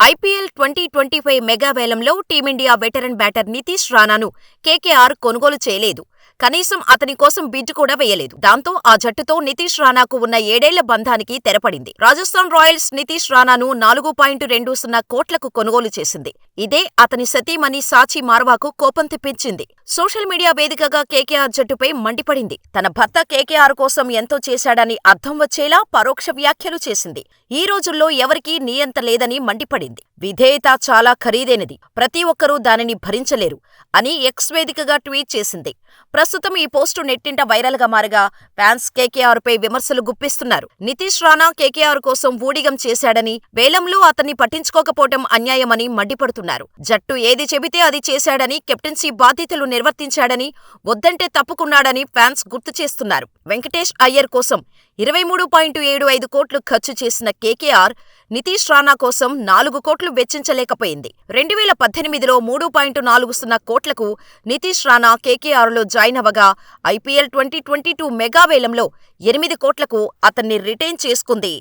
IPL twenty twenty five mega వేలంలో team India veteran batter Nitish రాణాను KKR కొనుగోలు చేయలేదు. కనీసం అతని కోసం బిడ్ కూడా వేయలేదు. దాంతో ఆ జట్టుతో నితీష్ రాణాకు ఉన్న ఏడేళ్ళ బంధానికి తెరపడింది. రాజస్థాన్ రాయల్స్ నితీష్ రాణాను నాలుగు పాయింట్ రెండు సున్నా కోట్లకు కొనుగోలు చేసింది. ఇదే అతని సతీమణి సాచి మార్వాకు కోపం తెప్పించింది. సోషల్ మీడియా వేదికగా కేకేఆర్ జట్టుపై మండిపడింది. తన భర్త కేకేఆర్ కోసం ఎంతో చేశాడని అర్థం వచ్చేలా పరోక్ష వ్యాఖ్యలు చేసింది. ఈ రోజుల్లో ఎవరికీ నియంత లేదని మండిపడింది. విధేయత చాలా ఖరీదైనది. ప్రతి ఒక్కరూ దానిని భరించలేరు అని ఎక్స్ వేదికగా ట్వీట్ చేసింది. ప్రస్తుతం ఈ పోస్టు నెట్టింట వైరల్గా మారగా ఫ్యాన్స్ కేకేఆర్పై విమర్శలు గుప్పిస్తున్నారు. నితీష్ రాణా కేకేఆర్ కోసం ఊడిగం చేశాడని, వేలంలో అతన్ని పట్టించుకోకపోవటం అన్యాయమని మండిపడుతున్నారు. జట్టు ఏది చెబితే అది చేశాడని, కెప్టెన్సీ బాధ్యతలు నిర్వర్తించాడని, వద్దంటే తప్పుకున్నాడని ఫ్యాన్స్ గుర్తు చేస్తున్నారు. వెంకటేష్ అయ్యర్ కోసం ఇరవై మూడు పాయింట్ ఏడు ఐదు కోట్లు ఖర్చు చేసిన కేకేఆర్ నితీష్ రాణా కోసం నాలుగు కోట్లు వెచ్చించలేకపోయింది. రెండువేల పద్దెనిమిదిలో మూడు పాయింట్ నాలుగు సున్నా కోట్లకు నితీష్ రాణా కేకేఆర్లో join అవ్వగా IPL twenty twenty two mega వేలంలో ఎనిమిది కోట్లకు అతన్ని రిటైన్ చేసుకుంది.